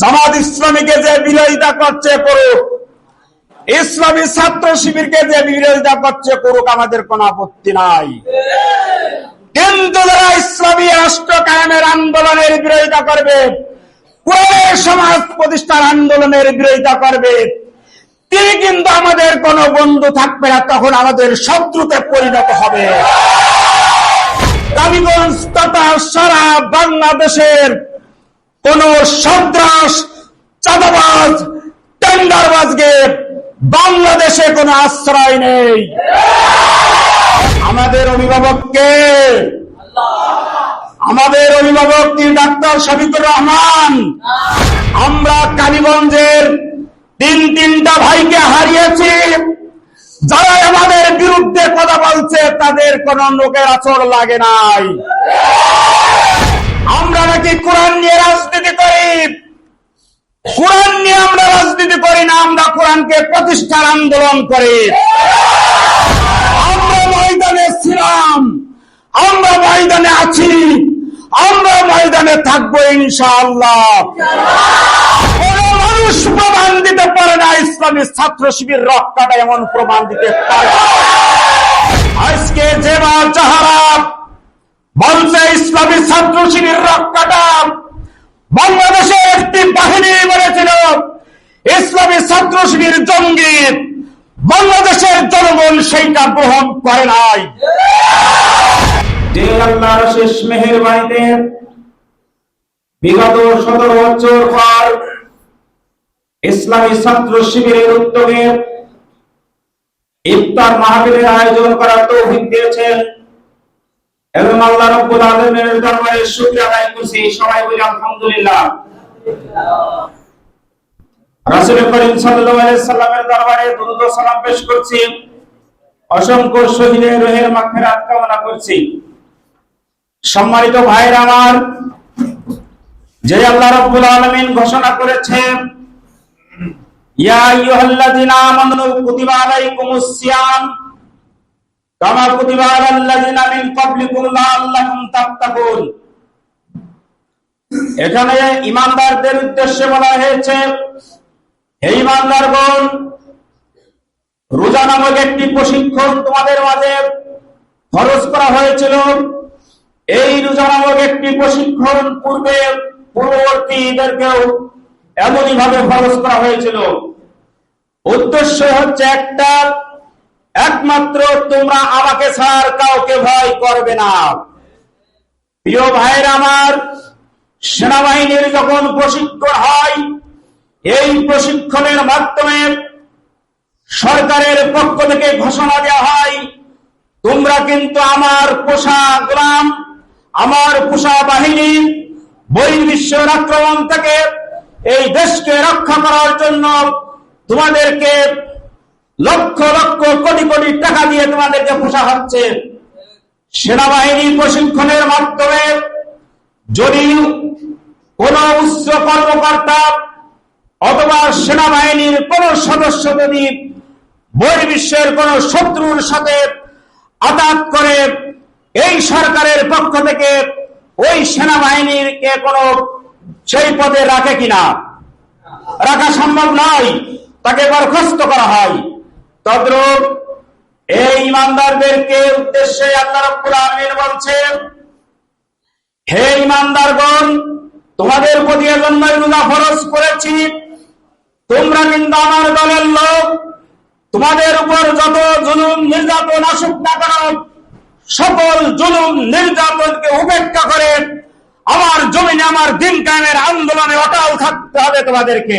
জামাত ইসলামীকে যে বিরোধিতা করছে করুক, ইসলামী ছাত্র শিবিরকে যে বিরোধিতা করছে করুক, আমাদের কোনো আপত্তি নাই। কিন্তু যারা ইসলামী রাষ্ট্র কায়েমের আন্দোলনের বিরোধিতা করবে সমাজ প্রতিষ্ঠার আন্দোলনের বিরোধিতা করবে। তিনি কিন্তু আমাদের কোনো বন্ধু থাকবে না, তখন আমাদের শত্রুতে পরিণত হবে। কালীগঞ্জ তথা সারা বাংলাদেশের কোন সন্ত্রাস, চাঁদাবাজ, টেন্ডারবাজকে বাংলাদেশে কোনো আশ্রয় নেই। আমাদের অভিভাবককে, আমাদের অভিভাবক তিনি ডাক্তার শফিকুর রহমান, আমরা কালীগঞ্জের তিন তিনটা ভাইকে হারিয়েছি। যারা আমাদের বিরুদ্ধে কথা বলছে, তাদের কোন লোকের আচর লাগে নাই। আমরা নাকি কোরআন নিয়ে রাজনীতি করি? কোরআন নিয়ে আমরা রাজনীতি করি না, আমরা কোরআনকে প্রতিষ্ঠার আন্দোলন করি। আমরা ময়দানে ছিলাম, আমরা ময়দানে আছি, আমরা ময়দানে থাকব ইনশাআল্লাহ। মানুষ প্রমাণ দিতে পারে না, ইসলামী ছাত্র শিবির এমন প্রমাণ দিতে পারে আজকে যে বা যাহারা বলছে ইসলামী ছাত্র শিবির রক্ষাটা বাংলাদেশে একটি বাহিনী বলেছিল, ইসলামী ছাত্র শিবির জঙ্গি বাংলাদেশের জনগণ সেইটা গ্রহণ করে নাই। শেষ মেহেরবানিতে বিগত সতেরো বছর পর ইসলামী ছাত্র শিবিরের উদ্যোগে ইফতার মাহফিলের আয়োজন করার তৌফিক দিয়েছেন এবং আল্লাহ রব্বুল আলামিনের দরবারে শুকরিয়া আদায় করছি। সবাই বলি, আলহামদুলিল্লাহ। রাসূল করিম সাল্লাল্লাহু আলাইহি সাল্লামের দরবারে দরুদ ও সালাম পেশ করছি। অসংখ্য শহীদের রোহের মাগফিরাত কামনা করছি। সম্মানিত ভাইরা আমার, যে আল্লাহ রাব্বুল আলামিন ঘোষণা করেছেন ইয়া আইয়ুহাল্লাযিনা আমানু কুতিবা আলাইকুমুস সিয়াম। এখানে ইমানদারদের উদ্দেশ্যে বলা হয়েছে, হে ইমানদারগণ, রোজা নামক একটি প্রশিক্ষণ তোমাদের মাঝে খরচ করা হয়েছিল। এই রোজা নামক একটি প্রশিক্ষণ পূর্বে পূর্ববর্তীদেরকেও এমনই ভাবে খরচ করা হয়েছিল। উদ্দেশ্য হচ্ছে একটা একমাত্র তোমরা আমাকে ছাড়, কাউকে ভয় করবে না। প্রিয় ভাইয়ের আমার, সেনাবাহিনীর যখন প্রশিক্ষণ হয়, এই প্রশিক্ষণের মাধ্যমে সরকারের পক্ষ থেকে ঘোষণা দেওয়া হয়, তোমরা কিন্তু আমার পোষা গোলাম, আমার পোষা বাহিনী বহির্বিশ্বের আক্রমণ থেকে এই দেশকে রক্ষা করার জন্য তোমাদেরকে লক্ষ লক্ষ কোটি কোটি টাকা দিয়ে তোমাদেরকে পোষা হচ্ছে। সেনাবাহিনী প্রশিক্ষণের মাধ্যমে যদি কোন উচ্চ কর্মকর্তা অথবা সেনাবাহিনীর কোন সদস্য যদি বহির্বিশ্বের কোন শত্রুর সাথে আঘাত করে, এই সরকারের পক্ষ থেকে ওই সেনাবাহিনীকে কোন সেই পদে রাখে কিনা? রাখা সম্ভব নয়। তাকে বরখাস্ত করা হয়। তদ্রূপ এই ইমানদারদেরকে উদ্দেশ্যে আল্লাহ বলছেন, হে ইমানদারগণ, তোমাদের প্রতি করেছি। তোমরা কিন্তু আমার দলের লোক। তোমাদের উপর যত জুলুম, নির্যাতন আসুক না কেন সকল জুলুম, নির্যাতনকে উপেক্ষা করে আমার জমিনে, আমার দিন কায়েমের আন্দোলনে অটাল থাকতে হবে তোমাদেরকে।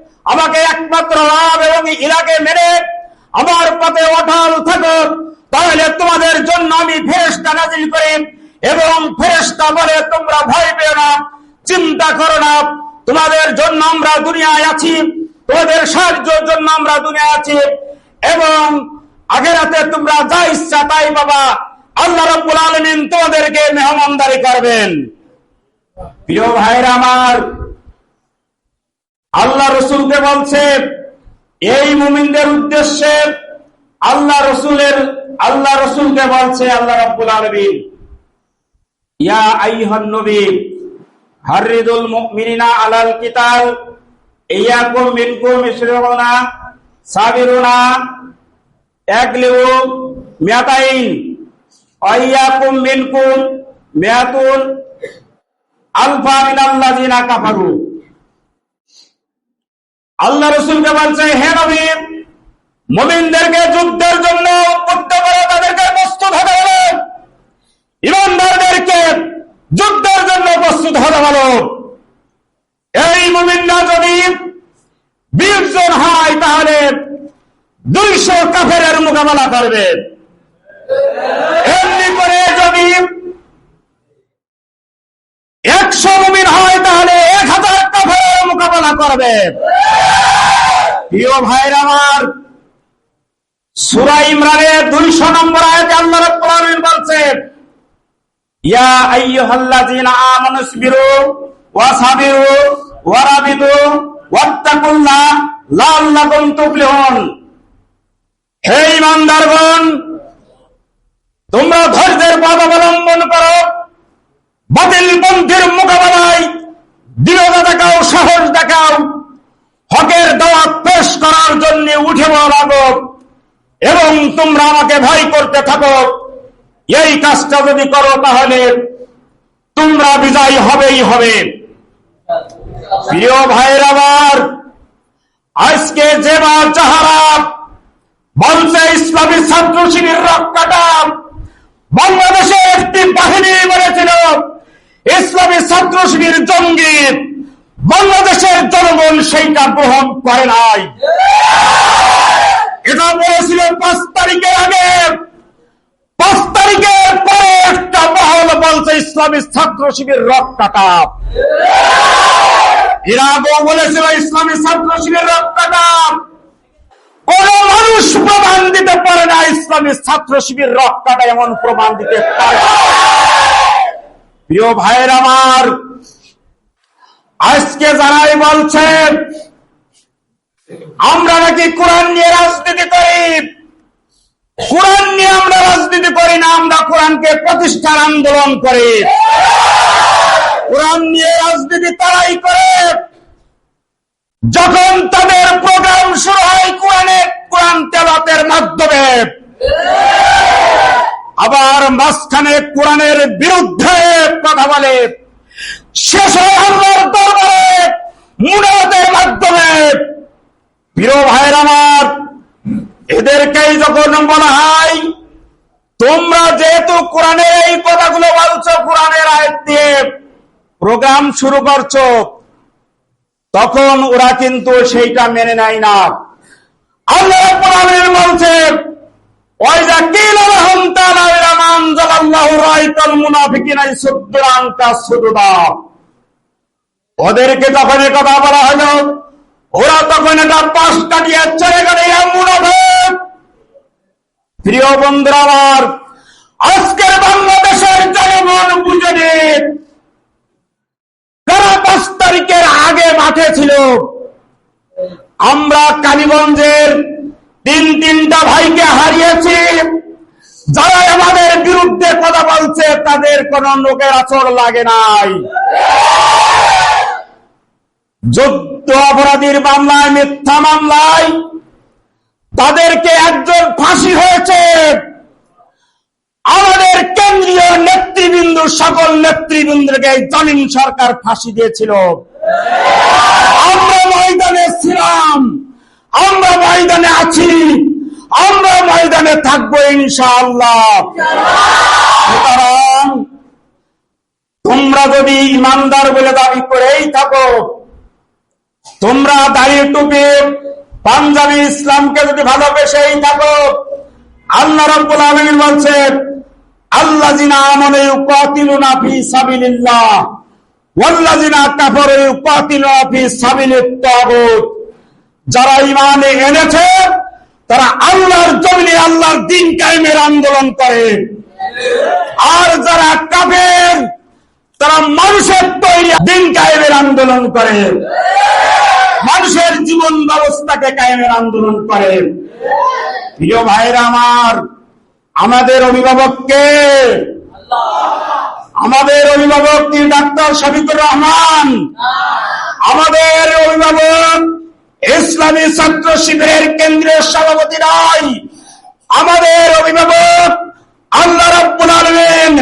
আমাকে একমাত্র লাভ এবং ইলাকে মেরে আমার পথে অটল থাকো তাহলে তোমাদের জন্য আমি ফেরেশতা নাজিল করি এবং ফেরেশতা বলে তোমরা ভয় পেও না, চিন্তা করো না। তোমাদের জন্য আমরা দুনিয়ায় আছি, তোমাদের সাহায্যের জন্য আমরা দুনিয়ায় আছি এবং আগেরাতে তোমরা যা ইচ্ছা তাই বাবা আল্লাহ রব্বুল আলমিন তোমাদেরকে মেহমানদারি করবেন। প্রিয় ভাইরা আমার আল্লাহ রসুলকে বলছে, এই মুমিনদের উদ্দেশ্যে আল্লাহ রসুলের, আল্লাহ রসুলকে বলছে আল্লাহ রব্বুল আলমিন, ইয়া আইহান নবী, হারিদুল মুমিনিনা আলাল কিতাল, ইয়াকুম মিনকুম ইশরুনা সাবিরুনা, একলিউ মিয়াতাইন আইয়াকুম মিনকুম মিয়াতুন, আলফা মিনাল্লাযিনা কাফারু। আল্লাহ রসুলকে বলছে হে নবী, মুমিনদেরকে যুদ্ধের জন্য উদ্বুদ্ধ করে তাদেরকে প্রস্তুত হতে হবে ইমানদারদেরকে যুদ্ধের জন্য প্রস্তুত হতে হলো এই মুমিনরা যদি বিশ জন হয়, তাহলে দুইশো কাফের মোকাবেলা করবে। এমনি করে যদি একশো মুমিন হয়, তাহলে এক হাজার কাফের মোকাবেলা করবে। প্রিয় ভাইরা আমার, সুরা ইমরানের দুইশো নম্বর আয়াতে আল্লাহ রাব্বুল বলছেন, ইয়া আইয়ুহাল্লাযীনা আমানু ইসবিরু ওয়া সাবিরু ওয়া রাবিতু ওয়াত্তাকুল্লাহ লাআল্লাকুম তুফলিহুন। হে ইমানদারগণ তোমরা ধৈর্যের পথ অবলম্বন করো, বাতিল পন্থীর মোকাবেলায় দৃঢ়তা দেখাও, সাহস দেখাও, হকের দাওয়াত পেশ করার জন্য উঠে লাগো এবং তোমরা আমাকে ভয় করতে থাকো। এই কাজটা যদি করো তাহলে তোমরা বিজয়ী হবেই হবে। প্রিয় ভাইয়ের আবার আজকে যে বা যাহারা বলছে ইসলামী ছাত্র শিবির রক্ষাটা বাংলাদেশে একটি বাহিনী বলেছিল ইসলামী ছাত্র শিবির জঙ্গি বাংলাদেশের জনগণ সেইটা গ্রহণ করে নাই। এটা বলেছিল পাঁচ তারিখের আগে। পাঁচ তারিখের পরে একটা মহল বলছে, ইসলামী ছাত্র শিবির রক্ষাটা এর আগেও বলেছিল, ইসলামী ছাত্র শিবির রক্ষাটা কোন মানুষ প্রমাণ দিতে পারে না, ইসলামী ছাত্র শিবির রক্ষাটা এমন প্রমাণ দিতে পারে প্রিয় ভাইয়ের আমার আজকে যারাই বলছেন আমরা নাকি কোরআন নিয়ে রাজনীতি করি। কোরআন নিয়ে আমরা রাজনীতি করি না, আমরা কোরআনকে প্রতিষ্ঠার আন্দোলন করি। কোরআন নিয়ে রাজনীতি তারাই করে। যখন তাদের প্রোগ্রাম শুরু হয় কোরআনে, কোরআন তেলাতের মাধ্যমে। আবার মাঝখানে কোরআনের বিরুদ্ধে কথা বলে। শেষ হয় মাধ্যমে। প্রিয় ভাইয়ের আমার, এদেরকেই যখন বলা হয়, তোমরা যেহেতু কোরআনের এই কথাগুলো বলছো, কোরআনের প্রোগ্রাম শুরু করছ, তখন ওরা কিন্তু সেইটা মেনে নেয় না। আল্লাহ আলামিন বলছে ওদেরকে যখন কথা বলা হলো, ওরা তখন এটা পাশ কাটিয়ে চলে গেল প্রিয় বন্ধুরা আমার, আজকের বাংলাদেশের জনগণ বুঝে নিন পাঁচ তারিখের আগে মাঠে ছিল, আমরা কালীগঞ্জের তিন তিনটা ভাইকে হারিয়েছি। যারা আমাদের বিরুদ্ধে কথা বলছে, তাদের কোন লোকের আচর লাগে নাই। যুদ্ধ অপরাধীর মামলায়, মিথ্যা মামলায় তাদেরকে একজন ফাঁসি হয়েছে। আমাদের কেন্দ্রীয় নেতৃবৃন্দ, সকল নেতৃবৃন্দকে জামিন সরকার ফাঁসি দিয়েছিল। আমরা ময়দানে ছিলাম। আমরা ময়দানে আছি। আমরা ময়দানে থাকব ইনশাআল্লাহ। তোমরা যদি ইমানদার বলে দাবি করেই থাকো, তোমরা দাঁড়িয়ে টুপি পাঞ্জাবি ইসলামকে যদি ভালোবেসেই থাকো, আল্লাহ রাব্বুল আলামিন বলছেন আল্লাহ জিনা আমানে ইউকাতিলুনা ফি সাবিলিল্লাহ, ওয়াল্লাযিনা কাফারু ইউকাতিলুনা ফি সাবিলিত তাগুত। যারা ইমানে এনেছে, তারা আল্লাহর জমিনে আল্লাহর দিন কায়েমের আন্দোলন করে। আর যারা কাফের, তারা মানুষের তৈরি দিন কায়েমের আন্দোলন করে। মানুষের জীবন ব্যবস্থাকে কায়েমের আন্দোলন করে। প্রিয় ভাইরা আমার, আমাদের অভিভাবককে, আমাদের অভিভাবক তিনি ডাক্তার শফিকুর রহমান। আমাদের অভিভাবক ইসলামী ছাত্র শিবিরের কেন্দ্রীয় সভাপতি রায় আমাদের অভিভাবক আল্লাহ রাব্বুল আলামিন,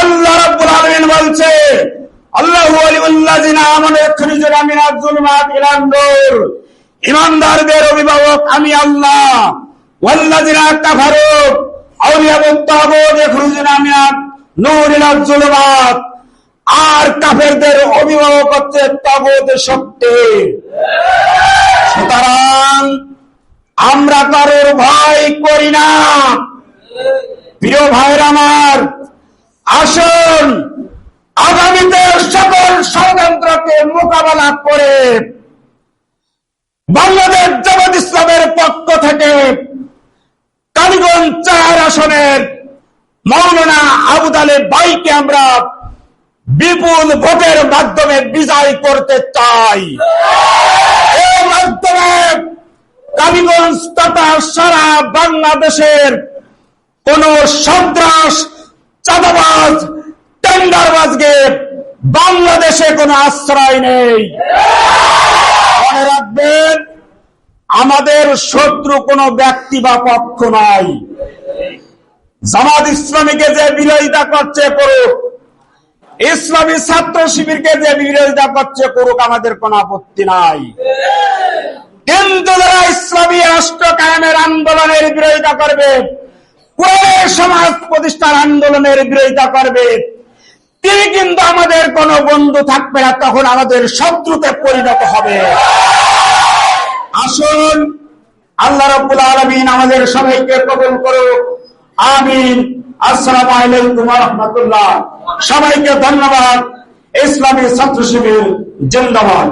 আল্লাহ রাব্বুল আলামিন বলছে, আল্লাহু ইমানদারদের অভিভাবক, আমি আল্লাহ আর কাফেরদের অভিভাবক হচ্ছে তাগুত শক্তি। আমরা কারোর ভয় করি না। প্রিয় ভাইরা আমার, আসুন আগামীতে সকল ষড়যন্ত্রকে মোকাবেলা করে বাংলাদেশ জামাত ইসলামের পক্ষ থেকে কালীগঞ্জ চার আসনের মৌলানা আবু তালেব বাইকে আমরা বিপুল ভোটের মাধ্যমে বিজয় করতে চাই। সারা বাংলাদেশের কোন সন্ত্রাস, চাঁদাবাজ, টেন্ডারবাজকে বাংলাদেশে কোনো আশ্রয় নেই। মনে রাখবেন, আমাদের শত্রু কোনো ব্যক্তি বা পক্ষ নাই। জামাত ইসলামীকে যে বিরোধিতা করছে করুক ইসলামী ছাত্র শিবিরকে যে বিরোধিতা করছে, করুক আমাদের কোনো আপত্তি নাই। কিন্তু যারা ইসলামী রাষ্ট্র কায়েমের আন্দোলনের বিরোধিতা করবে সমাজ প্রতিষ্ঠার আন্দোলনের বিরোধিতা করবে। তিনি কিন্তু আমাদের কোনো বন্ধু থাকবে না, তখন আমাদের শত্রুতে পরিণত হবে। আসুন, আল্লাহ রব্বুল আলমিন আমাদের সবাইকে কবুল করুক। আমিন। আসসালামু আলাইকুম রহমতুল্লাহ। সবাইকে ধন্যবাদ। ইসলামী ছাত্র শিবির জিন্দাবাদ।